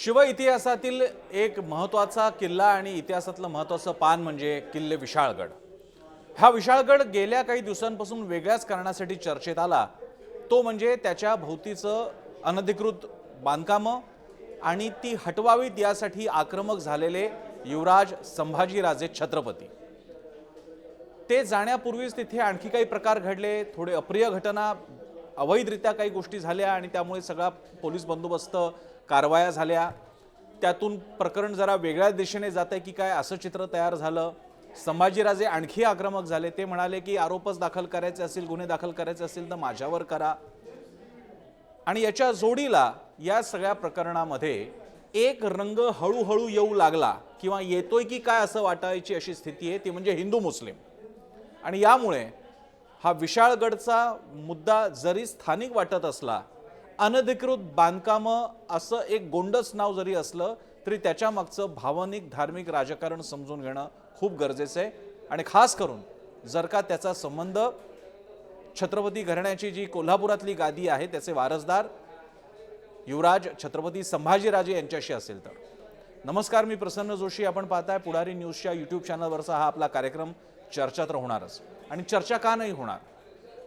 शिव इतिहासातील एक महत्त्वाचा किल्ला आणि इतिहासातलं महत्त्वाचं पान म्हणजे किल्ले विशाळगड. हा विशाळगड गेल्या काही दिवसांपासून वेगळ्याच कारणासाठी चर्चेत आला. तो म्हणजे त्याच्या भोवतीचं अनधिकृत बांधकामं आणि ती हटवावीत यासाठी आक्रमक झालेले युवराज संभाजीराजे छत्रपती. ते जाण्यापूर्वीच तिथे आणखी काही प्रकार घडले थोडे अप्रिय घटना अवैधरित्या काही गोष्टी झाल्या आणि त्यामुळे सगळा पोलीस बंदोबस्त कारवाया झाल्या. त्यातून प्रकरण जरा वेगळ्या दिशेने जात आहे की काय असं चित्र तयार झालं. संभाजीराजे आणखी आक्रमक झाले. ते म्हणाले की आरोपच दाखल करायचे असेल गुन्हे दाखल करायचे असेल तर माझ्यावर करा. आणि याच्या जोडीला या सगळ्या प्रकरणामध्ये एक रंग हळूहळू येऊ लागला किंवा येतोय की काय असं वाटायची अशी स्थिती आहे. ती म्हणजे हिंदू मुस्लिम. आणि यामुळे हा विशाळगडचा मुद्दा जरी स्थानिक वाटत असला अनधिकृत बांधकामं असं एक गोंडस नाव जरी असलं तरी त्याच्या मागचं भावनिक धार्मिक राजकारण समजून घेणं खूप गरजेचं आहे. आणि खास करून जर का त्याचा संबंध छत्रपती घराण्याची जी कोल्हापुरातली गादी आहे त्याचे वारसदार युवराज छत्रपती संभाजीराजे यांच्याशी असेल तर. नमस्कार मी प्रसन्न जोशी. आपण पाहताय पुढारी न्यूजच्या यूट्यूब चॅनलवरचा हा आपला कार्यक्रम चर्चा तर होणारच आणि चर्चा का नाही होणार?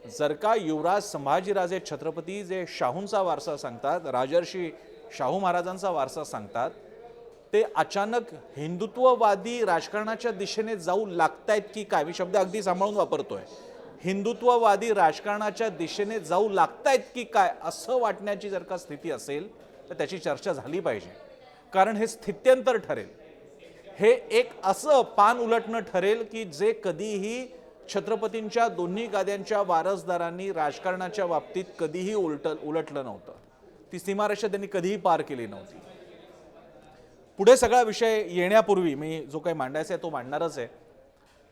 जर का युवराज संभाजीराजे छत्रपती जे शाहूंचा वारसा सांगतात राजर्षी शाहू महाराजांचा वारसा सांगतात ते अचानक हिंदुत्ववादी राजकारणाच्या दिशेने जाऊ लागतायत की काय? मी शब्द अगदी सांभाळून वापरतोय. हिंदुत्ववादी राजकारणाच्या दिशेने जाऊ लागतायत की काय असं वाटण्याची जर का स्थिती असेल तर त्याची चर्चा झाली पाहिजे. कारण हे स्थित्यंतर ठरेल. हे एक असं पान उलटणं ठरेल की जे कधीही छत्रपतींच्या दोन्ही गाद्यांच्या वारसदारांनी राजकारणाच्या बाबतीत कधीही उलट उलटलं नव्हतं. ती सीमारेषा त्यांनी कधीही पार केली नव्हती. पुढे सगळा विषय येण्यापूर्वी मी जो काही मांडायचा आहे तो मांडणारच आहे.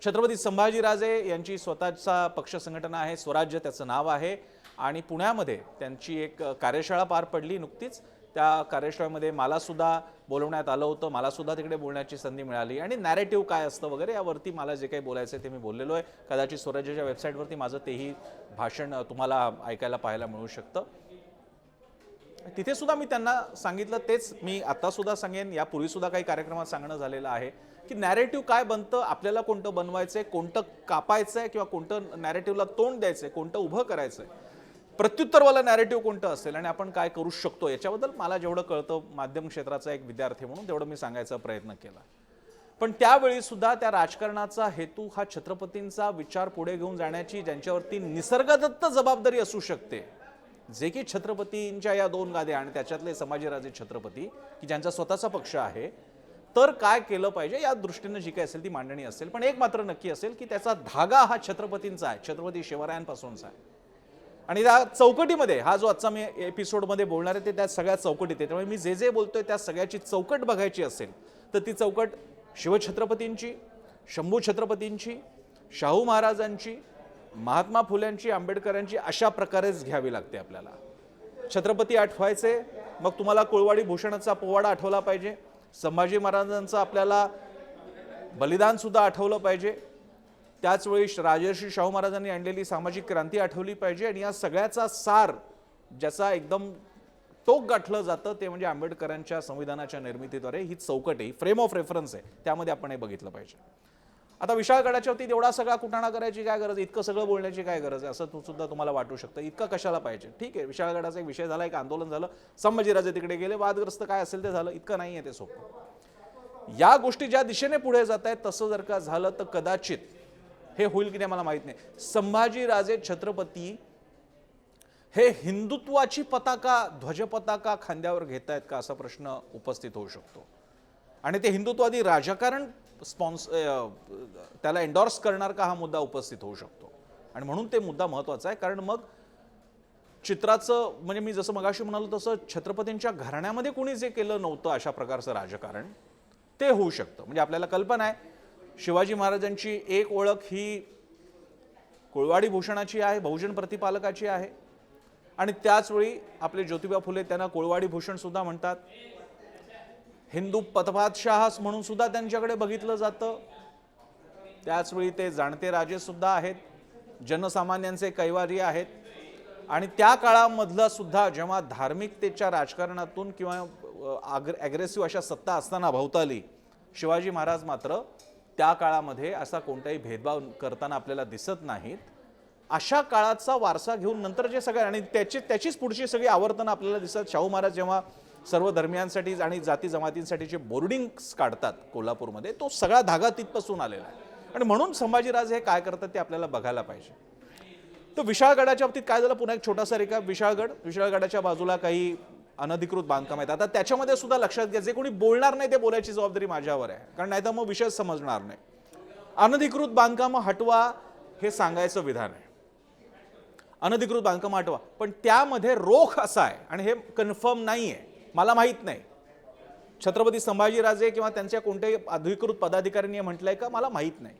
छत्रपती संभाजीराजे यांची स्वतःचा पक्ष संघटना आहे स्वराज्य त्याचं नाव आहे आणि पुण्यामध्ये त्यांची एक कार्यशाळा पार पडली नुकतीच. त्या कार्यशाळेमध्ये मला सुद्धा बोलवण्यात आलं होतं. मला सुद्धा तिकडे बोलण्याची संधी मिळाली. आणि नॅरेटिव्ह काय असतं वगैरे यावरती मला जे काही बोलायचं आहे ते मी बोललेलो आहे. कदाचित स्वराज्याच्या वेबसाईटवरती माझं तेही भाषण तुम्हाला ऐकायला पाहायला मिळू शकतं. तिथे सुद्धा मी त्यांना सांगितलं तेच मी आता सुद्धा सांगेन. यापूर्वीसुद्धा काही कार्यक्रमात सांगणं झालेलं आहे की नॅरेटिव्ह काय बनतं आपल्याला कोणतं बनवायचंय कोणतं कापायचंय किंवा कोणतं नॅरेटिव्हला तोंड द्यायचं आहे कोणतं उभं करायचंय. प्रत्युत्तरवाला नॅरेटिव्ह कोणतं असेल आणि आपण काय करू शकतो याच्याबद्दल मला जेवढं कळतं माध्यम क्षेत्राचा एक विद्यार्थी म्हणून तेवढं मी सांगायचा प्रयत्न केला. पण त्यावेळी सुद्धा त्या राजकारणाचा हेतू हा छत्रपतींचा विचार पुढे घेऊन जाण्याची ज्यांच्यावरती निसर्गदत्त जबाबदारी असू शकते जे की छत्रपतींच्या या दोन गाद्या आणि त्याच्यातले समाजीराजे छत्रपती की ज्यांचा स्वतःचा पक्ष आहे तर काय केलं पाहिजे या दृष्टीनं जी काय असेल ती मांडणी असेल. पण एक मात्र नक्की असेल की त्याचा धागा हा छत्रपतींचा आहे छत्रपती शिवरायांपासूनचा आहे. आणि त्या चौकटीमध्ये हा जो आजचा मी एपिसोडमध्ये बोलणार आहे ते त्या सगळ्या चौकटीत आहे. त्यामुळे मी जे जे बोलतोय त्या सगळ्याची चौकट बघायची असेल तर ती चौकट शिवछत्रपतींची शंभू छत्रपतींची शाहू महाराजांची महात्मा फुल्यांची आंबेडकरांची अशा प्रकारेच घ्यावी लागते आपल्याला. छत्रपती आठवायचे मग तुम्हाला कुळवाडी भूषणाचा पोवाडा आठवला पाहिजे. संभाजी महाराजांचं आपल्याला बलिदानसुद्धा आठवलं पाहिजे. त्याचवेळी राजर्षी शाहू महाराजांनी आणलेली सामाजिक क्रांती आठवली पाहिजे आणि या सगळ्याचा सार ज्याचा एकदम टोक गाठलं जातं ते म्हणजे आंबेडकरांच्या संविधानाच्या निर्मितीद्वारे ही चौकट आहे फ्रेम ऑफ रेफरन्स आहे. त्यामध्ये आपण हे बघितलं पाहिजे. आता विशाळगडाच्या वरती एवढा सगळा कुटाणा करायची काय गरज आहे? इतकं सगळं बोलण्याची काय गरज आहे? असं तू सुद्धा तुम्हाला वाटू शकतं. इतकं कशाला पाहिजे? ठीक आहे विशाळगडाचा एक विषय झाला एक आंदोलन झालं. संभाजीराजे तिकडे गेले वादग्रस्त काय असेल ते झालं. इतकं नाही आहे ते सोपं. या गोष्टी ज्या दिशेने पुढे जात आहेत तसं जर का झालं तर कदाचित हे होईल की नाही मला माहीत नाही. संभाजीराजे छत्रपती हे हिंदुत्वाची पताका ध्वजपताका खांद्यावर घेत आहेत का असा प्रश्न उपस्थित होऊ शकतो. आणि ते हिंदुत्वादी राजकारण स्पॉन्स त्याला एन्डॉर्स करणार का हा मुद्दा उपस्थित होऊ शकतो. आणि म्हणून ते मुद्दा महत्त्वाचा आहे. कारण मग चित्राचं म्हणजे मी जसं मगाशी म्हणालो तसं छत्रपतींच्या घराण्यामध्ये कोणी जे केलं नव्हतं अशा प्रकारचं राजकारण. ते होऊ शकतं. म्हणजे आपल्याला कल्पना आहे शिवाजी महाराजांची एक ओळख ही कुळवाडी भूषणाची आहे बहुजन प्रतिपालकाची आहे. आणि त्याचवेळी आपले ज्योतिबा फुले त्यांना कोळवाडी भूषणसुद्धा म्हणतात. हिंदू पथपातशाह म्हणून सुद्धा त्यांच्याकडे बघितलं जातं. त्याचवेळी ते जाणते राजेसुद्धा आहेत. जनसामान्यांचे कैवारी आहेत. आणि त्या काळामधलं सुद्धा जेव्हा धार्मिकतेच्या राजकारणातून किंवा ॲग्रेसिव्ह अशा सत्ता असताना भोवताली शिवाजी महाराज मात्र त्या काळामध्ये असा कोणताही भेदभाव करताना आपल्याला दिसत नाहीत. अशा काळाचा वारसा घेऊन नंतर जे सगळे आणि त्याची त्याचीच पुढची सगळी आवर्तनं आपल्याला दिसतात. शाहू महाराज जेव्हा सर्व धर्मियांसाठी आणि जाती जमातींसाठी जे बोर्डिंग्स काढतात कोल्हापूरमध्ये तो सगळा धागा तिथपासून आलेला आहे. आणि म्हणून संभाजीराज हे काय करतात ते आपल्याला बघायला पाहिजे. तर विशाळगडाच्या बाबतीत काय झालं? पुन्हा एक छोटासा रेखा. विशाळगड विशाळगडाच्या बाजूला काही अनधिकृत बांधकाम आहेत. आता त्याच्यामध्ये सुद्धा लक्षात घ्या जे कोणी बोलणार नाही ते बोलायची जबाबदारी माझ्यावर आहे. कारण नाही तर मग विषय समजणार नाही. अनधिकृत बांधकामं हटवा हे सांगायचं विधान आहे. अनधिकृत बांधकाम हटवा. पण त्यामध्ये रोख असा आहे आणि हे कन्फर्म नाही आहे मला माहीत नाही. छत्रपती संभाजीराजे किंवा त्यांच्या कोणत्याही अधिकृत पदाधिकाऱ्यांनी म्हटलंय का? मला माहीत नाही.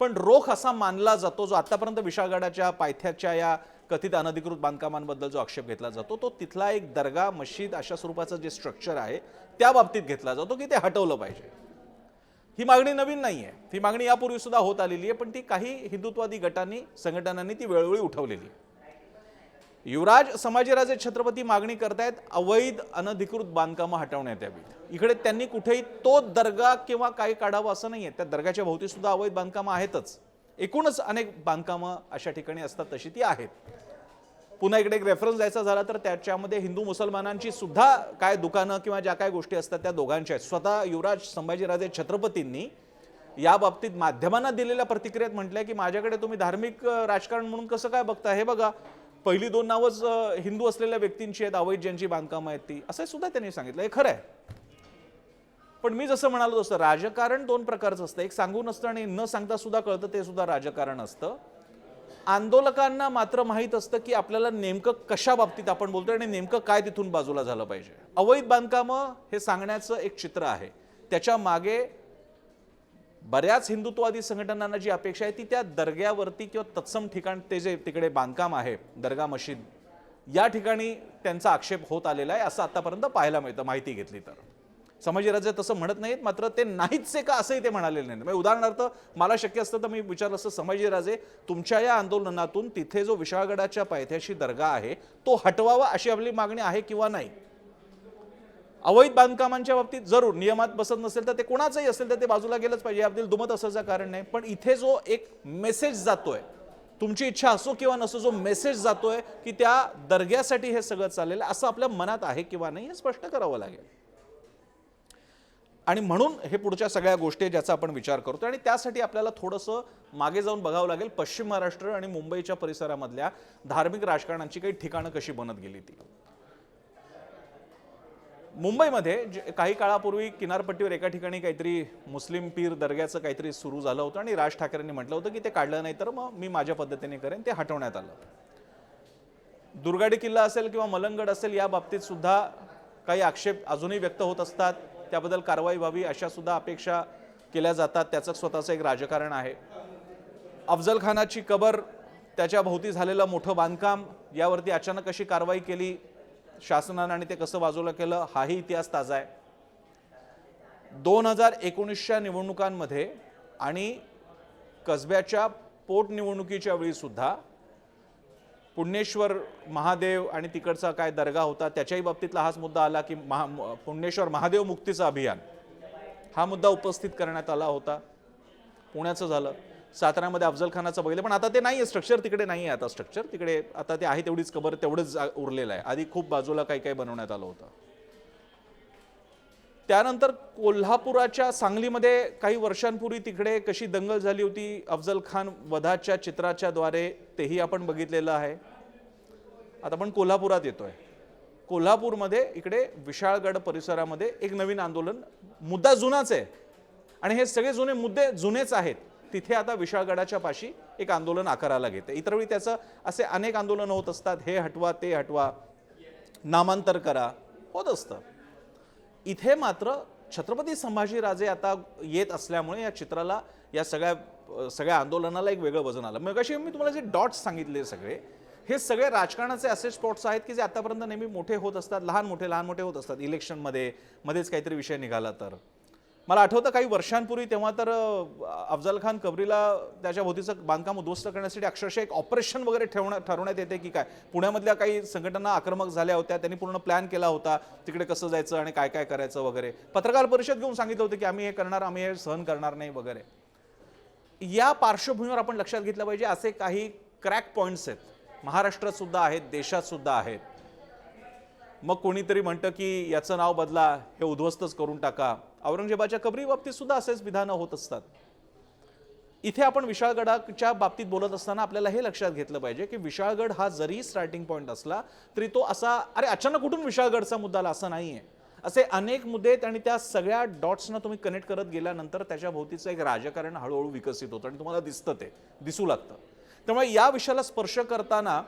पण रोख असा मानला जातो जो आतापर्यंत विशाळगडाच्या पायथ्याच्या या कथित अनधिकृत बांधकामांबद्दल जो आक्षेप घेतला जातो तो तिथला एक दर्गा मशीद अशा स्वरूपाचं जे स्ट्रक्चर आहे त्या बाबतीत घेतला जातो की ते हटवलं पाहिजे. ही मागणी नवीन नाही आहे ही मागणी यापूर्वी सुद्धा होत आलेली आहे पण ती काही हिंदुत्वादी गटांनी संघटनांनी ती वेळोवेळी उठवलेली आहे. युवराज समाजीराजे छत्रपती मागणी करतायत अवैध अनधिकृत बांधकामं हटवण्यात यावीत. इकडे त्यांनी कुठेही तो दर्गा किंवा काही काढावं असं नाही आहे त्या दर्गाच्या भोवती सुद्धा अवैध बांधकामं आहेतच. एकूणच अनेक बांधकामं अशा ठिकाणी असतात तशी ती आहेत. पुन्हा इकडे एक रेफरन्स द्यायचा झाला तर त्याच्यामध्ये हिंदू मुसलमानांची सुद्धा काय दुकानं किंवा ज्या काय गोष्टी असतात त्या दोघांच्या आहेत. स्वतः युवराज संभाजीराजे छत्रपतींनी या बाबतीत माध्यमांना दिलेल्या प्रतिक्रियेत म्हटलंय की माझ्याकडे तुम्ही धार्मिक राजकारण म्हणून कसं काय बघता? हे बघा पहिली दोन नावच हिंदू असलेल्या व्यक्तींची आहेत अवैध ज्यांची बांधकामं आहेत ती. असं सुद्धा त्यांनी सांगितलं. हे खरं आहे. पण मी जसं म्हणालो तसं राजकारण दोन प्रकारचं असतं. एक सांगून असतं आणि न सांगता सुद्धा कळतं ते सुद्धा राजकारण असतं. आंदोलकांना मात्र माहीत असतं की आपल्याला नेमकं कशा बाबतीत आपण बोलतो आणि नेमकं काय तिथून बाजूला झालं पाहिजे. अवैध बांधकामं हे सांगण्याचं एक चित्र आहे. त्याच्यामागे बऱ्याच हिंदुत्ववादी संघटनांना जी अपेक्षा आहे ती त्या दर्ग्यावरती किंवा तत्सम ठिकाण ते जे तिकडे बांधकाम आहे दर्गा मशीद या ठिकाणी त्यांचा आक्षेप होत आलेला आहे असं आतापर्यंत पाहायला मिळतं माहिती घेतली तर. संभाजीराजे तसं म्हणत नाहीत मात्र ते नाहीच का असंही ते म्हणालेले नाही. म्हणजे उदाहरणार्थ मला शक्य असतं तर मी विचारलं असतं संभाजीराजे तुमच्या या आंदोलनातून तिथे जो विशाळगडाच्या पायथ्याशी दर्गा आहे तो हटवावा अशी आपली मागणी आहे किंवा नाही? अवैध बांधकामांच्या बाबतीत जरूर नियमात बसत नसेल तर ते कोणाचंही असेल तर ते बाजूला गेलंच पाहिजे याबद्दल दुमत असायचं कारण नाही. पण इथे जो एक मेसेज जातोय तुमची इच्छा असो किंवा नसो जो मेसेज जातोय की त्या दर्ग्यासाठी हे सगळं चाललेलं असं आपल्या मनात आहे किंवा नाही हे स्पष्ट करावं लागेल. आणि म्हणून हे पुढच्या सगळ्या गोष्टी आहेत ज्याचा आपण विचार करतो आणि त्यासाठी आपल्याला थोडंसं मागे जाऊन बघावं लागेल पश्चिम महाराष्ट्र आणि मुंबईच्या परिसरामधल्या धार्मिक राजकारणांची काही ठिकाणं कशी बनत गेली ती. मुंबईमध्ये जे काही काळापूर्वी किनारपट्टीवर एका ठिकाणी काहीतरी मुस्लिम पीर दर्ग्याचं काहीतरी सुरू झालं होतं आणि राज ठाकरेंनी म्हटलं होतं की ते काढलं नाही तर मग मी माझ्या पद्धतीने करेन ते हटवण्यात आलं. दुर्गाडी किल्ला असेल किंवा मलंगड असेल या बाबतीत सुद्धा काही आक्षेप अजूनही व्यक्त होत असतात. त्याबद्दल कारवाई व्हावी अशा सुद्धा अपेक्षा केल्या जातात. त्याचं स्वतःचं एक राजकारण आहे. अफजल खानाची कबर त्याच्या भोवती झालेलं मोठं बांधकाम यावरती अचानक कशी कारवाई केली शासनानं आणि ते कसं बाजूला केलं हाही इतिहास ताजा आहे. दोन हजार एकोणीसच्या निवडणुकांमध्ये आणि कसब्याच्या पोटनिवडणुकीच्या वेळीसुद्धा पुण्येश्वर महादेव आणि तिकडचा काय दर्गा होता त्याच्याही बाबतीतला हाच मुद्दा आला की महा पुण्येश्वर महादेव मुक्तीचं अभियान. हा मुद्दा उपस्थित करण्यात आला होता. पुण्याचं झालं. साताऱ्यामध्ये अफजल खानाचं बघितलं. पण आता ते नाही आहे स्ट्रक्चर तिकडे नाही आहे आता. स्ट्रक्चर तिकडे आता ते आहे तेवढीच कबर तेवढंच जा- उरलेलं आहे. आधी खूप बाजूला काही काही बनवण्यात आलं होतं. त्यानंतर कोल्हापुराच्या सांगलीमध्ये काही वर्षांपूर्वी तिकडे कशी दंगल झाली होती अफजल खान वधाच्या चित्राच्या द्वारे तेही आपण बघितलेलं आहे. आता आपण कोल्हापुरात येतोय. कोल्हापूरमध्ये इकडे विशाळगड परिसरामध्ये एक नवीन आंदोलन मुद्दा जुनाच आहे. आणि हे सगळे जुने मुद्दे जुनेच आहेत. तिथे आता विशाळगडाच्या पाशी एक आंदोलन आकाराला घेते. इतर वेळी त्याचं असे अनेक आंदोलनं होत असतात. हे हटवा ते हटवा नामांतर करा होत असतं. इथे मात्र छत्रपती संभाजीराजे आता येत असल्यामुळे या चित्राला या सगळ्या सगळ्या आंदोलनाला एक वेगळं वजन आलं. मग अशी मी तुम्हाला जे डॉट्स सांगितले सगळे हे सगळे राजकारणाचे असे स्पॉट्स आहेत की जे आतापर्यंत नेहमी मोठे होत असतात लहान मोठे लहान मोठे होत असतात इलेक्शनमध्ये मध्येच काहीतरी विषय निघाला तर? मला आठवतं काही वर्षांपूर्वी तेव्हा तर अफजल खान कबरीला त्याच्या भोवतीचं बांधकाम उद्ध्वस्त करण्यासाठी अक्षरशः एक ऑपरेशन वगैरे ठेवणं ठरवण्यात येते की काय? पुण्यामधल्या काही संघटना आक्रमक झाल्या होत्या त्यांनी पूर्ण प्लॅन केला होता तिकडे कसं जायचं आणि काय काय करायचं वगैरे. पत्रकार परिषद घेऊन सांगितलं होतं की आम्ही हे करणार आम्ही हे सहन करणार नाही वगैरे. या पार्श्वभूमीवर आपण लक्षात घेतलं पाहिजे असे काही क्रॅक पॉईंट्स आहेत. महाराष्ट्रात सुद्धा आहेत देशात सुद्धा आहेत. मग कोणीतरी म्हणतं की याचं नाव बदला हे उद्ध्वस्तच करून टाका. औरंगजेबाच्या कबरी बाबतीत सुद्धा असेच विधानं होत असतात. इथे आपण विशाळगडाच्या बाबतीत बोलत असताना आपल्याला हे लक्षात घेतलं पाहिजे की विशाळगड हा जरी स्टार्टिंग पॉईंट असला तरी तो असा अरे अचानक कुठून विशाळगडचा मुद्दा आला असं नाहीये. असे अनेक मुद्दे आहेत आणि त्या सगळ्या डॉट्सना तुम्ही कनेक्ट करत गेल्यानंतर त्याच्या भोवतीचं एक राजकारण हळूहळू विकसित होतं आणि तुम्हाला दिसतं ते दिसू लागतं. त्यामुळे या विषयाला स्पर्श करताना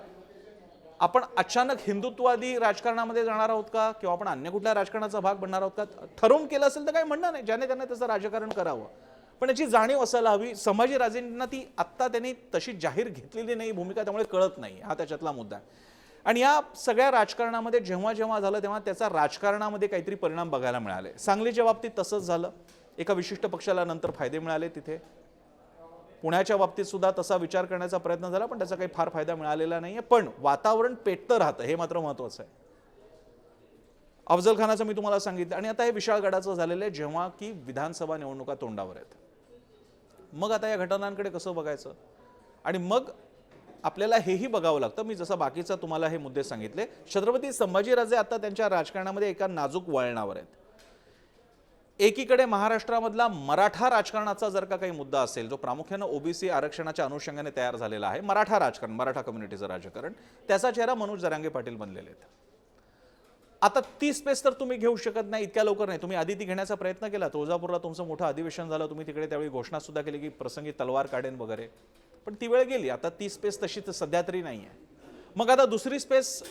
आपण अचानक हिंदुत्ववादी राजकारणामध्ये जाणार आहोत का? किंवा आपण अन्य कुठल्या राजकारणाचा भाग बनणार आहोत का? ठरवून केलं असेल तर काही म्हणणं नाही. ज्याने त्यांना त्याचं राजकारण करावं. पण याची जाणीव असायला हवी. संभाजी राजेंना ती आत्ता त्यांनी तशी जाहीर घेतलेली नाही. भूमिका त्यामुळे कळत नाही. हा त्याच्यातला मुद्दा आहे. आणि या सगळ्या राजकारणामध्ये जेव्हा जेव्हा झालं तेव्हा त्याचा राजकारणामध्ये काहीतरी परिणाम बघायला मिळाले. सांगलीच्या बाबतीत तसंच झालं. एका विशिष्ट पक्षाला नंतर फायदे मिळाले तिथे. पुण्याच्या बाबतीत सुद्धा तसा विचार करण्याचा प्रयत्न झाला पण त्याचा काही फार फायदा मिळालेला नाहीये. पण वातावरण पेटतं राहतं हे मात्र महत्वाचं आहे. अफजल खानाचं मी तुम्हाला सांगितलं आणि आता हे विशाळगडाचं झालेलं आहे जेव्हा की विधानसभा निवडणुका तोंडावर आहेत. मग आता या घटनांकडे कसं बघायचं? आणि मग आपल्याला हेही बघावं लागतं. मी जसं बाकीचा तुम्हाला हे मुद्दे सांगितले छत्रपती संभाजीराजे आता त्यांच्या राजकारणामध्ये एका नाजूक वळणावर आहेत. एकीकडे महाराष्ट्रामधला मराठा राजकारणाचा जर का काही मुद्दा असेल जो प्रामुख्यानं ओबीसी आरक्षणाच्या अनुषंगाने तयार झालेला आहे मराठा राजकारण मराठा कम्युनिटीचं राजकारण त्याचा चेहरा मनोज जरांगे पाटील बनलेले आहेत. आता ती स्पेस तर तुम्ही घेऊ शकत नाही इतक्या लवकर नाही. तुम्ही आधी ती घेण्याचा प्रयत्न केला तुळजापूरला तुमचं मोठं अधिवेशन झालं तुम्ही तिकडे त्यावेळी घोषणा सुद्धा केली की प्रसंगी तलवार काढेन वगैरे. पण ती वेळ गेली आता ती स्पेस तशी तर सध्या तरी नाही आहे मग आता दुसरी स्पेस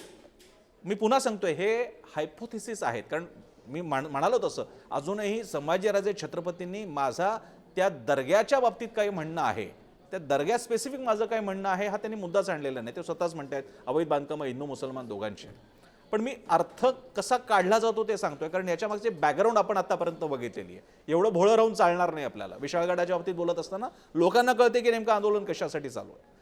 मी पुन्हा सांगतोय हे हायपोथिसिस आहेत. कारण मी म्हण- म्हणालो तसं. अजूनही संभाजीराजे छत्रपतींनी माझा त्या दर्ग्याच्या बाबतीत काही म्हणणं आहे. त्या दर्ग्या स्पेसिफिक माझं काय म्हणणं आहे हा त्यांनी मुद्दाच आणलेला नाही. ते स्वतःच म्हणत आहेत अवैध बांधकामं हिंदू मुसलमान दोघांचे. पण मी अर्थ कसा काढला जातो ते सांगतोय कारण याच्यामागचे बॅकग्राऊंड आपण आतापर्यंत बघितलेली आहे. एवढं भोळं राहून चालणार नाही आपल्याला. विशाळगडाच्या बाबतीत बोलत असताना लोकांना कळते की नेमकं आंदोलन कशासाठी चालू आहे.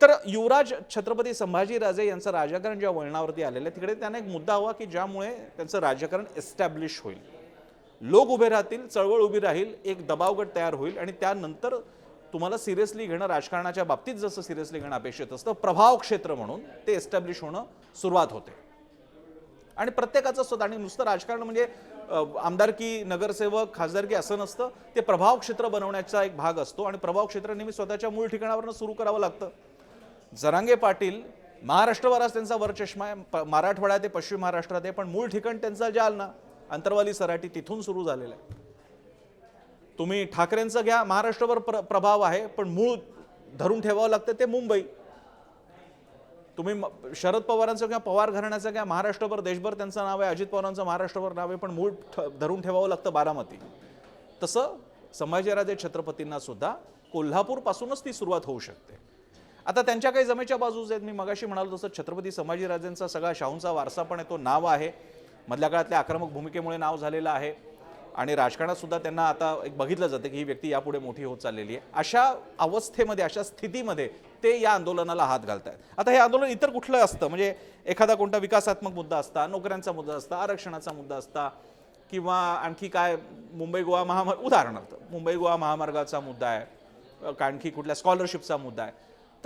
तर युवराज छत्रपती संभाजीराजे यांचं राजकारण ज्या वळणावरती आलेलं आहे तिकडे त्यांना एक मुद्दा हवा की ज्यामुळे त्यांचं राजकारण एस्टॅब्लिश होईल. लोक उभे राहतील चळवळ उभी राहील एक दबावगट तयार होईल आणि त्यानंतर तुम्हाला सिरियसली घेणं राजकारणाच्या बाबतीत जसं सिरियसली घेणं अपेक्षित असतं प्रभाव क्षेत्र म्हणून ते एस्टॅब्लिश होणं सुरुवात होते. आणि प्रत्येकाचं असतं आणि नुसतं राजकारण म्हणजे आमदारकी नगरसेवक खासदारकी असं नसतं ते प्रभाव क्षेत्र बनवण्याचा एक भाग असतो आणि प्रभाव क्षेत्र नेहमी स्वतःच्या मूळ ठिकाणावरनं सुरू करावं लागतं. जरांगे पाटील महाराष्ट्रभरात त्यांचा वरचष्मा आहे प- मराठवाडा ते पश्चिम महाराष्ट्रात आहे पण मूळ ठिकाण त्यांचा जालना अंतरवाली सराटी तिथून सुरू झालेलं आहे. तुम्ही ठाकरेंचं घ्या महाराष्ट्रभर प्र प्रभाव आहे पण मूळ धरून ठेवावं लागतं ते मुंबई. तुम्ही शरद पवारांचं किंवा पवार घराण्याचं घ्या महाराष्ट्रभर देशभर त्यांचं नाव आहे अजित पवारांचं महाराष्ट्रभर नाव आहे पण मूळ धरून ठेवावं लागतं बारामती. तसं संभाजीराजे छत्रपतींना सुद्धा कोल्हापूरपासूनच ती सुरुवात होऊ शकते. आता त्यांच्या काही जमेच्या बाजूस आहेत. मी मगाशी म्हणालो तसं छत्रपती संभाजीराजेंचा सगळा शाहूंचा वारसा पण आहे तो नाव आहे. मधल्या काळातल्या आक्रमक भूमिकेमुळे नाव झालेलं आहे. आणि राजकारणात सुद्धा त्यांना आता एक बघितलं जातं की ही व्यक्ती यापुढे मोठी होत चाललेली आहे. अशा अवस्थेमध्ये अशा स्थितीमध्ये ते या आंदोलनाला हात घालतायत. आता हे आंदोलन इतर कुठलं असतं? म्हणजे एखादा कोणता विकासात्मक मुद्दा असता नोकऱ्यांचा मुद्दा असता आरक्षणाचा मुद्दा असता किंवा आणखी काय मुंबई गोवा महामार्ग उदाहरणार्थ मुंबई गोवा महामार्गाचा मुद्दा आहे आणखी कुठल्या स्कॉलरशिपचा मुद्दा आहे.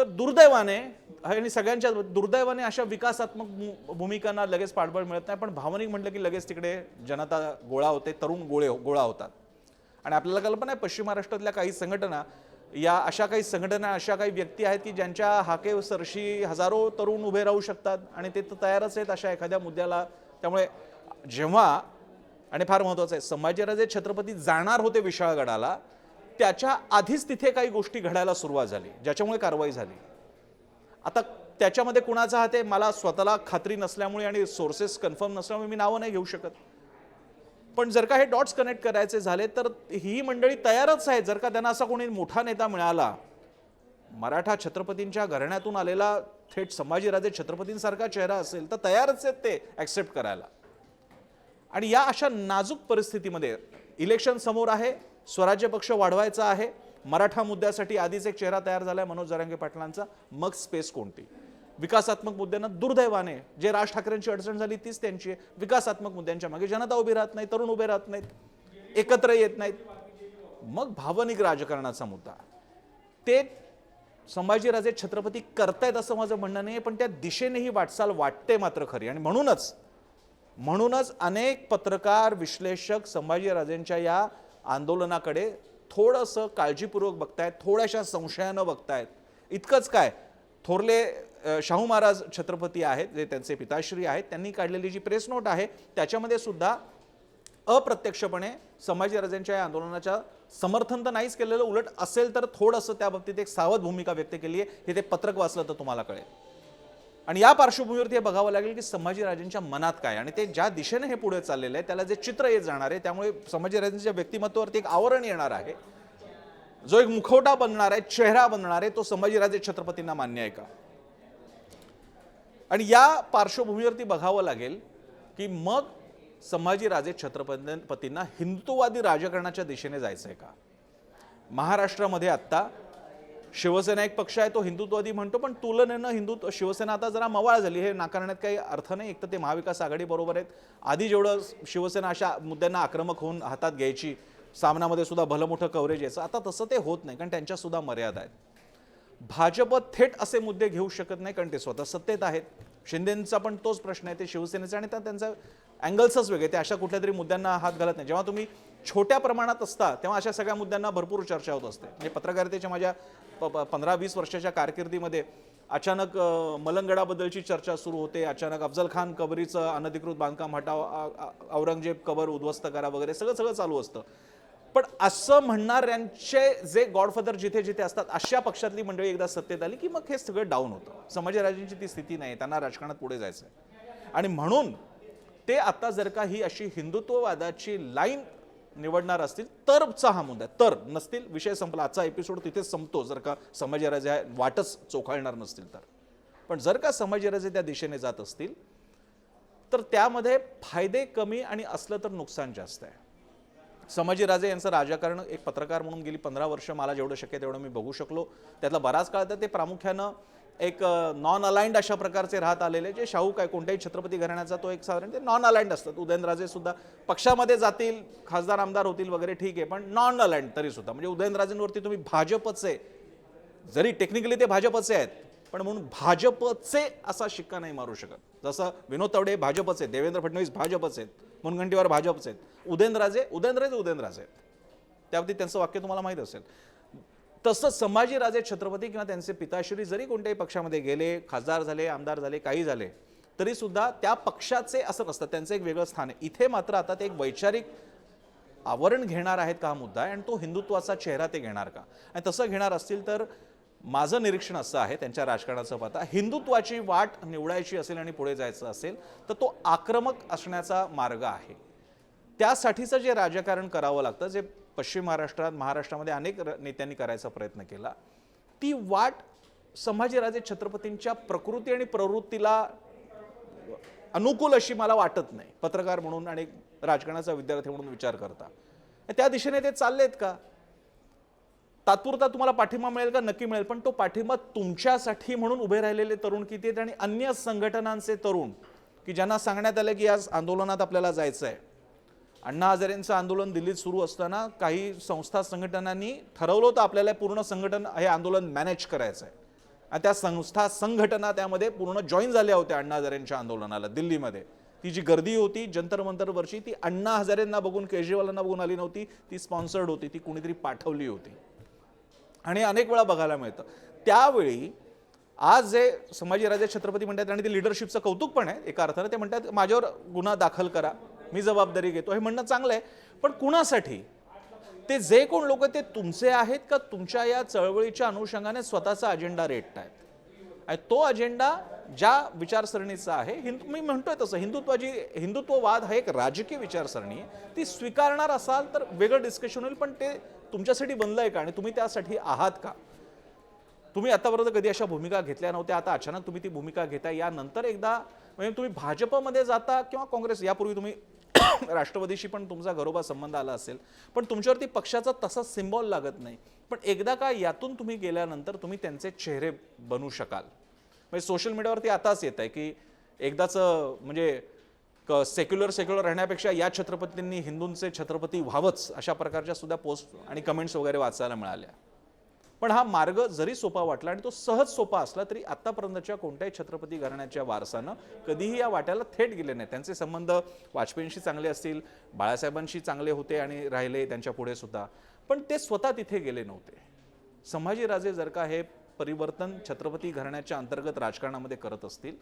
तर दुर्दैवाने आणि सगळ्यांच्या दुर्दैवाने अशा विकासात्मक भू- भूमिकांना लगेच पाठबळ मिळत नाही. पण भावनिक म्हटलं की लगेच तिकडे जनता गोळा होते तरुण गोळे गोळा होतात. आणि आपल्याला कल्पना आहे पश्चिम महाराष्ट्रातल्या काही संघटना या अशा काही संघटना अशा काही व्यक्ती आहेत की ज्यांच्या हाके सरशी हजारो तरुण उभे राहू शकतात आणि ते तर तयारच आहेत अशा एखाद्या मुद्द्याला. त्यामुळे जेव्हा आणि फार महत्त्वाचं आहे संभाजीराजे छत्रपती जाणार होते विशाळगडाला त्याच्या आधीच तिथे काही गोष्टी घडायला सुरुवात झाली ज्याच्यामुळे कारवाई झाली. आता त्याच्यामध्ये कुणाचा हात आहे मला स्वतःला खात्री नसल्यामुळे आणि सोर्सेस कन्फर्म नसल्यामुळे मी नावं नाही घेऊ शकत. पण जर का हे डॉट्स कनेक्ट करायचे झाले तर ही मंडळी तयारच आहे. जर का त्यांना असा कोणी मोठा नेता मिळाला मराठा छत्रपतींच्या घराण्यातून आलेला थेट संभाजीराजे छत्रपतींसारखा चेहरा असेल तर तयारच आहेत ते ॲक्सेप्ट करायला. आणि या अशा नाजूक परिस्थितीमध्ये इलेक्शन समोर आहे स्वराज्य पक्ष वाढवायचा आहे. मराठा मुद्द्यासाठी आधीच एक चेहरा तयार झालाय मनोज जरांगे पाटलांचा. मग स्पेस कोणती? विकासात्मक मुद्द्यांना दुर्दैवाने जे राज ठाकरेंची अडचण झाली तीच त्यांची आहे. विकासात्मक मुद्द्यांच्या मागे जनता उभी राहत नाही तरुण उभे राहत नाहीत एकत्र येत नाहीत. मग भावनिक राजकारणाचा मुद्दा. ते संभाजीराजे छत्रपती करतायत असं माझं म्हणणं नाही पण त्या दिशेने ही वाटचाल वाटते मात्र खरी. आणि म्हणूनच म्हणूनच अनेक पत्रकार विश्लेषक संभाजीराजेंच्या या आंदोलनाकडे थोडंसं काळजीपूर्वक बघतायत थोड्याशा संशयानं बघतायत. इतकंच काय थोरले शाहू महाराज छत्रपती आहेत जे त्यांचे पिताश्री आहेत त्यांनी काढलेली जी प्रेस नोट आहे त्याच्यामध्ये सुद्धा अप्रत्यक्षपणे संभाजीराजेंच्या या आंदोलनाच्या समर्थन तर नाहीच केलेलं उलट असेल तर थोडंसं त्या बाबतीत एक सावध भूमिका व्यक्त केली आहे हे ते पत्रक वाचलं तर तुम्हाला कळेल. आणि या पार्श्वभूमीवरती हे बघावं लागेल की संभाजीराजेंच्या मनात काय आणि ते ज्या दिशेने हे पुढे चाललेलं आहे त्याला जे चित्र येत जाणार आहे त्यामुळे संभाजीराजेंच्या व्यक्तिमत्वावरती एक आवरण येणार आहे. जो एक मुखवटा बनणार आहे चेहरा बनणार आहे तो संभाजीराजे छत्रपतींना मान्य आहे का? आणि या पार्श्वभूमीवरती बघावं लागेल की मग संभाजीराजे छत्रपतींना हिंदुत्ववादी राजकारणाच्या दिशेने जायचं आहे का? महाराष्ट्रामध्ये आत्ता शिवसेना एक पक्ष आहे तो हिंदुत्ववादी म्हणतो पण तुलनेनं हिंदुत्व शिवसेना आता जरा मवाळ झाली. हे नाकारण्यात काही अर्थ नाही. एक तर ते महाविकास आघाडी बरोबर आहेत. आधी जेवढं शिवसेना अशा मुद्द्यांना आक्रमक होऊन हातात घ्यायची सामनामध्ये सुद्धा भलं मोठं कव्हरेज यायचं आता तसं ते होत नाही कारण त्यांच्या सुद्धा मर्यादा आहेत. भाजप थेट असे मुद्दे घेऊ शकत नाही कारण ते स्वतः सत्तेत आहेत. शिंदेंचा पण तोच प्रश्न आहे ते शिवसेनेचा आणि त्यांचा अँगल्सच वेगळे ते अशा कुठल्या तरी मुद्द्यांना हात घालत नाही. जेव्हा तुम्ही छोट्या प्रमाणात असता तेव्हा अशा सगळ्या मुद्द्यांना भरपूर चर्चा होत असते. म्हणजे पत्रकारितेच्या माझ्या पंधरा वीस वर्षाच्या कारकिर्दीमध्ये अचानक मलंगडाबद्दलची चर्चा सुरू होते. अचानक अफजल खान कबरीचं अनधिकृत बांधकाम हटाव औरंगजेब कबर उद्ध्वस्त करा वगैरे सगळं सगळं चालू असतं. पण असं म्हणणाऱ्यांचे जे गॉडफादर जिथे जिथे असतात अशा पक्षातली मंडळी एकदा सत्तेत आली की मग हे सगळं डाऊन होतं. समाजराजांची ती स्थिती नाही त्यांना राजकारणात पुढे जायचं आहे आणि म्हणून ते आता जर का ही अशी हिंदुत्ववादाची लाईन निवडणार असतील तरचा हा मुद्दा तर नसतील विषय संपला. आजचा एपिसोड तिथेच संपतो. जर का समाजराजे वाटच चोखाळणार नसतील तर. पण जर का समाजराजे त्या दिशेने जात असतील तर त्यामध्ये फायदे कमी आणि असलं तर नुकसान जास्त आहे. समाजीराजे यांचं राजकारण एक पत्रकार म्हणून गेली पंधरा वर्ष. मला जेवढं शक्य तेवढं मी बघू शकलो. त्यातला बराच काळ तर ते प्रामुख्यानं एक नॉन अलाइंड अशा प्रकारचे राहत आलेले जे शाहू काय कोणत्याही छत्रपती घराण्याचा तो एक साधारण ते नॉन अलाइंड असतात. उदयनराजे सुद्धा पक्षामध्ये जातील खासदार आमदार होतील वगैरे ठीक आहे पण नॉन अलाइंड तरी सुद्धा. म्हणजे उदयनराजेंवरती तुम्ही भाजपचे जरी टेक्निकली ते भाजपचे आहेत पण म्हणून भाजपचे असा शिक्का नाही मारू शकत. जसं विनोद तावडे भाजपचे आहेत, देवेंद्र फडणवीस भाजपचे आहेत मुनगंटीवार भाजपचे आहेत. उदयनराजे उदयनराजे उदयनराजे आहेत. त्यावरती त्यांचं वाक्य तुम्हाला माहीत असेल. तसं संभाजीराजे छत्रपती किंवा त्यांचे पिताश्री जरी कोणत्याही पक्षामध्ये गेले खासदार झाले आमदार झाले काही झाले तरीसुद्धा त्या पक्षाचे असं नसतं. त्यांचं एक वेगळं स्थान आहे. इथे मात्र आता ते एक वैचारिक आवरण घेणार आहेत का हा मुद्दा आहे? आणि तो हिंदुत्वाचा चेहरा ते घेणार का? आणि तसं घेणार असतील तर माझं निरीक्षण असं आहे त्यांच्या राजकारणाचं पाहता हिंदुत्वाची वाट निवडायची असेल आणि पुढे जायचं असेल तर तो आक्रमक असण्याचा मार्ग आहे. त्यासाठीचं जे राजकारण करावं लागतं जे पश्चिम महाराष्ट्रात महाराष्ट्रामध्ये अनेक नेत्यांनी करायचा प्रयत्न केला. ती वाट संभाजीराजे छत्रपतींच्या प्रकृती आणि प्रवृत्तीला अनुकूल अशी मला वाटत नाही. पत्रकार म्हणून आणि राजकारणाचा विद्यार्थी म्हणून विचार करता. त्या दिशेने ते चाललेत का? तात्पुरता तुम्हाला पाठिंबा मिळेल का? नक्की मिळेल. पण तो पाठिंबा तुमच्यासाठी म्हणून उभे राहिलेले तरुण किती आहेत? आणि अन्य संघटनांचे तरुण की ज्यांना सांगण्यात आलं की आज आंदोलनात आपल्याला जायचं आहे अण्णा हजारेंचं आंदोलन दिल्लीत सुरू असताना काही संस्था संघटनांनी ठरवलं होतं आपल्याला पूर्ण संघटन हे आंदोलन मॅनेज करायचं आहे. आणि त्या संस्था संघटना त्यामध्ये पूर्ण जॉईन झाल्या होत्या अण्णा हजारेंच्या आंदोलनाला दिल्लीमध्ये. ती जी गर्दी होती जंतर मंतरवरची ती अण्णा हजारेंना बघून केजरीवालांना बघून आली नव्हती ती स्पॉन्सर्ड होती ती कुणीतरी पाठवली होती. आणि अनेक वेळा बघायला मिळतं. त्यावेळी आज जे संभाजीराजे छत्रपती म्हणतात आणि ते लिडरशिपचं कौतुक पण आहे एका अर्थानं ते म्हणतात माझ्यावर गुन्हा दाखल करा. मी जबाबदारी घेतो. हे म्हणणं चांगलं आहे. पण कुणासाठी? ते जे कोण लोक ते तुमचे आहेत का तुमच्या या चळवळीच्या अनुषंगाने स्वतःचा अजेंडा रेटतायत? आणि तो अजेंडा ज्या विचारसरणीचा आहे हिंदू मी म्हणतोय तसं हिंदुत्वाची हिंदुत्ववाद हा एक राजकीय विचारसरणी आहे. ती स्वीकारणार असाल तर वेगळं डिस्कशन होईल पण ते तुमच्यासाठी बनलंय का आणि तुम्ही त्यासाठी आहात का? तुम्ही आतापर्यंत कधी अशा भूमिका घेतल्या नव्हत्या आता अचानक तुम्ही ती भूमिका घेता यानंतर एकदा म्हणजे तुम्ही भाजपमध्ये जाता किंवा काँग्रेस यापूर्वी तुम्ही राष्ट्रवादीशी पण तुमचा घरोबा संबंध आला असेल पण तुमच्यावरती पक्षाचा तसा सिम्बॉल लागत नाही. पण एकदा का यातून तुम्ही गेल्यानंतर तुम्ही त्यांचे चेहरे बनू शकाल? म्हणजे सोशल मीडियावरती आताच येत आहे की एकदाच म्हणजे सेक्युलर सेक्युलर राहण्यापेक्षा या छत्रपतींनी हिंदूंचे छत्रपती व्हावंच अशा प्रकारच्या सुद्धा पोस्ट आणि कमेंट्स वगैरे वाचायला मिळाल्या. पण हा मार्ग जरी सोपा वाटला आणि तो सहज सोपा असला तरी आत्तापर्यंतच्या कोणत्याही छत्रपती घराण्याच्या वारसानं कधीही या वाट्याला थेट गेले नाही त्यांचे संबंध वाजपेयींशी चांगले असतील बाळासाहेबांशी चांगले होते आणि राहिले त्यांच्या पुढे सुद्धा. पण ते स्वतः तिथे गेले नव्हते. संभाजीराजे जर का हे परिवर्तन छत्रपती घराण्याच्या अंतर्गत राजकारणामध्ये करत असतील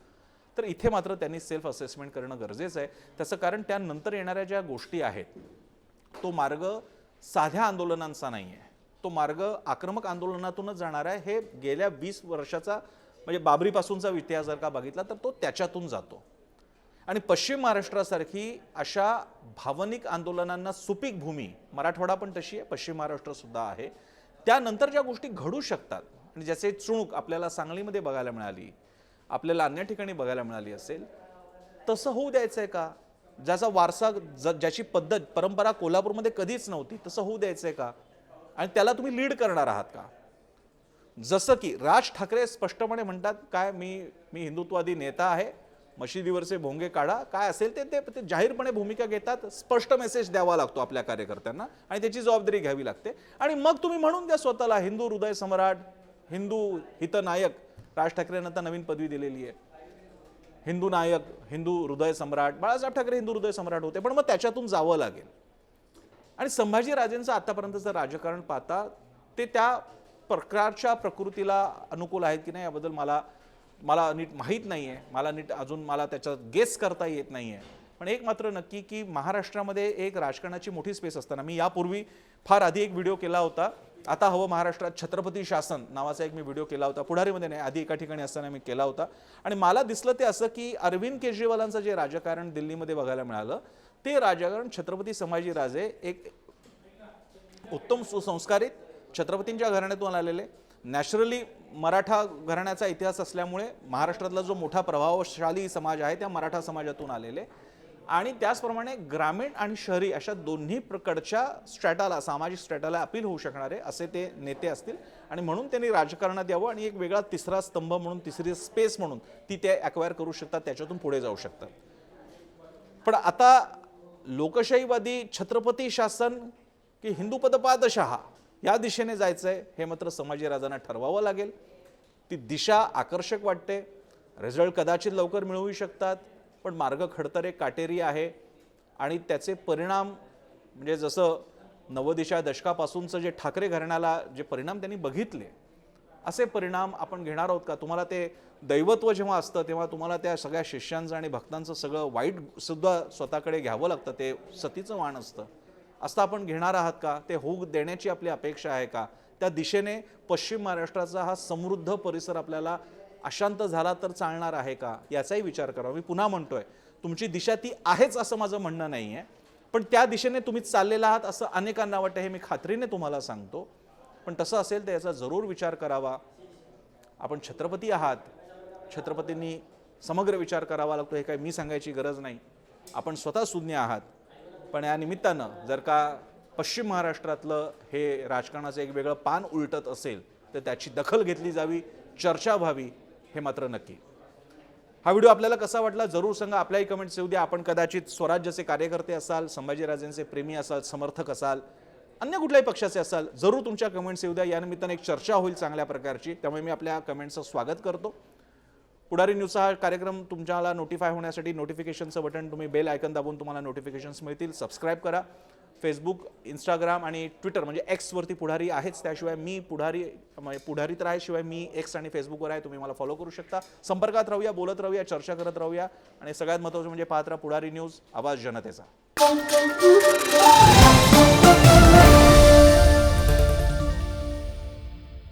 तर इथे मात्र त्यांनी सेल्फ असेसमेंट करणं गरजेचं आहे. त्याचं कारण त्यानंतर येणाऱ्या ज्या गोष्टी आहेत तो मार्ग साध्या आंदोलनांचा नाही आहे तो मार्ग आक्रमक आंदोलनातूनच जाणार आहे. हे गेल्या वीस वर्षाचा म्हणजे बाबरीपासूनचा इतिहास जर का बघितला तर तो त्याच्यातून जातो. आणि पश्चिम महाराष्ट्रासारखी अशा भावनिक आंदोलनांना सुपीक भूमी मराठवाडा पण तशी आहे पश्चिम महाराष्ट्रसुद्धा आहे. त्यानंतर ज्या गोष्टी घडू शकतात आणि ज्याचे चुणूक आपल्याला सांगलीमध्ये बघायला मिळाली आपल्याला अन्य ठिकाणी बघायला मिळाली असेल तसं होऊ द्यायचं आहे का? ज्याचा वारसा ज ज्याची पद्धत परंपरा कोल्हापूरमध्ये कधीच नव्हती तसं होऊ द्यायचं आहे का? आणि त्याला तुम्ही लीड करणार आहात का? जसं की राज ठाकरे स्पष्टपणे म्हणतात काय मी मी हिंदुत्वादी नेता आहे मशिदीवरचे भोंगे काढा काय असेल ते ते ते जाहीरपणे भूमिका घेतात स्पष्ट मेसेज द्यावा लागतो आपल्या कार्यकर्त्यांना आणि त्याची जबाबदारी घ्यावी लागते. आणि मग तुम्ही म्हणून द्या स्वतःला हिंदू हृदय सम्राट हिंदू हितनायक राज ठाकरेंना आता नवीन पदवी दिलेली आहे. हिंदू नायक हिंदू हृदय सम्राट बाळासाहेब ठाकरे हिंदू हृदय सम्राट होते पण मग त्याच्यातून जावं लागेल. आणि संभाजीराजेंचं आतापर्यंतचं राजकारण पाहता ते त्या प्रकारच्या प्रकृतीला अनुकूल आहेत की नाही याबद्दल मला मला नीट माहीत नाही आहे मला नीट अजून मला त्याच्यात गेस करता येत नाही आहे पण एक मात्र नक्की की महाराष्ट्रामध्ये एक राजकारणाची मोठी स्पेस असताना मी यापूर्वी फार आधी एक व्हिडिओ केला होता. आता हवं महाराष्ट्रात छत्रपती शासन नावाचा एक मी व्हिडिओ केला होता. पुढारीमध्ये नाही आधी एका ठिकाणी असताना मी केला होता. आणि मला दिसलं ते असं की अरविंद केजरीवालांचं जे राजकारण दिल्लीमध्ये बघायला मिळालं ते राजकारण छत्रपती संभाजीराजे एक उत्तम सुसंस्कारित छत्रपतींच्या घराण्यातून आलेले. नॅचरली मराठा घराण्याचा इतिहास असल्यामुळे महाराष्ट्रातला जो मोठा प्रभावशाली समाज आहे त्या मराठा समाजातून आलेले. आणि त्याचप्रमाणे ग्रामीण आणि शहरी अशा दोन्ही प्रकारच्या स्ट्रॅटाला सामाजिक स्ट्रॅटाला अपील होऊ शकणारे असे ते नेते असतील. आणि म्हणून त्यांनी राजकारणात यावं आणि एक वेगळा तिसरा स्तंभ म्हणून तिसरी स्पेस म्हणून ती ते अक्वायर करू शकतात त्याच्यातून पुढे जाऊ शकतात. पण आता लोकशाहीवादी छत्रपती शासन की हिंदू पदपादशहा या दिशेने जायचं आहे हे मात्र समाजीराजांना ठरवावं लागेल. ती दिशा आकर्षक वाटते. रिझल्ट कदाचित लवकर मिळवू शकतात पण मार्ग खडतरे काटेरी आहे आणि त्याचे परिणाम म्हणजे जसं नवदिशा दशकापासूनचं जे ठाकरे घराण्याला जे परिणाम त्यांनी बघितले असे परिणाम आपण घेणार आहोत का? तुम्हाला ते दैवत्व जेव्हा असतं तेव्हा तुम्हाला त्या सगळ्या शिष्यांचं आणि भक्तांचं सगळं वाईट सुद्धा स्वतःकडे घ्यावं लागतं ते सतीचं वाण असतं. असं आपण घेणार आहात का? ते होऊ देण्याची आपली अपेक्षा आहे का? त्या दिशेने पश्चिम महाराष्ट्राचा हा समृद्ध परिसर आपल्याला अशांत झाला तर चालणार आहे का? याचाही विचार करा. मी पुन्हा म्हणतोय तुमची दिशा ती आहेच असं माझं म्हणणं नाही आहे पण त्या दिशेने तुम्ही चाललेला आहात असं अनेकांना वाटतं हे मी खात्रीने तुम्हाला सांगतो. पण तसं असेल तर याचा जरूर विचार करावा. आपण छत्रपती आहात. छत्रपतींनी समग्र विचार करावा लागतो हे काही मी सांगायची गरज नाही. आपण स्वतः सुज्ञ आहात. पण या निमित्तानं जर का पश्चिम महाराष्ट्रातलं हे राजकारणाचं एक वेगळं पान उलटत असेल तर त्याची दखल घेतली जावी चर्चा व्हावी हे मात्र नक्की. हा व्हिडिओ आपल्याला कसा वाटला जरूर सांगा. आपल्याही कमेंट्स येऊ द्या आपण कदाचित स्वराज्याचे कार्यकर्ते असाल संभाजीराजेंचे प्रेमी असाल समर्थक असाल अन्य कुठल्याही पक्षाचे असाल जरूर तुमच्या कमेंट्स येऊ द्या. यानिमित्ताने एक चर्चा होईल चांगल्या प्रकारची. त्यामुळे मी आपल्या कमेंट्सचं स्वागत करतो. पुढारी न्यूजचा हा कार्यक्रम तुमच्याला नोटिफाय होण्यासाठी नोटिफिकेशनचं बटन तुम्ही बेल आयकन दाबून तुम्हाला नोटिफिकेशन्स मिळतील. सबस्क्राईब करा. फेसबुक इंस्टाग्राम आणि ट्विटर म्हणजे एक्सवरती पुढारी आहेच. त्याशिवाय मी पुढारी म्हणजे पुढारी तर आहे शिवाय मी एक्स आणि फेसबुकवर आहे. तुम्ही मला फॉलो करू शकता. संपर्कात राहूया बोलत राहूया चर्चा करत राहूया. आणि सगळ्यात महत्त्वाचं म्हणजे पाहत राहा पुढारी न्यूज आवाज जनतेचा.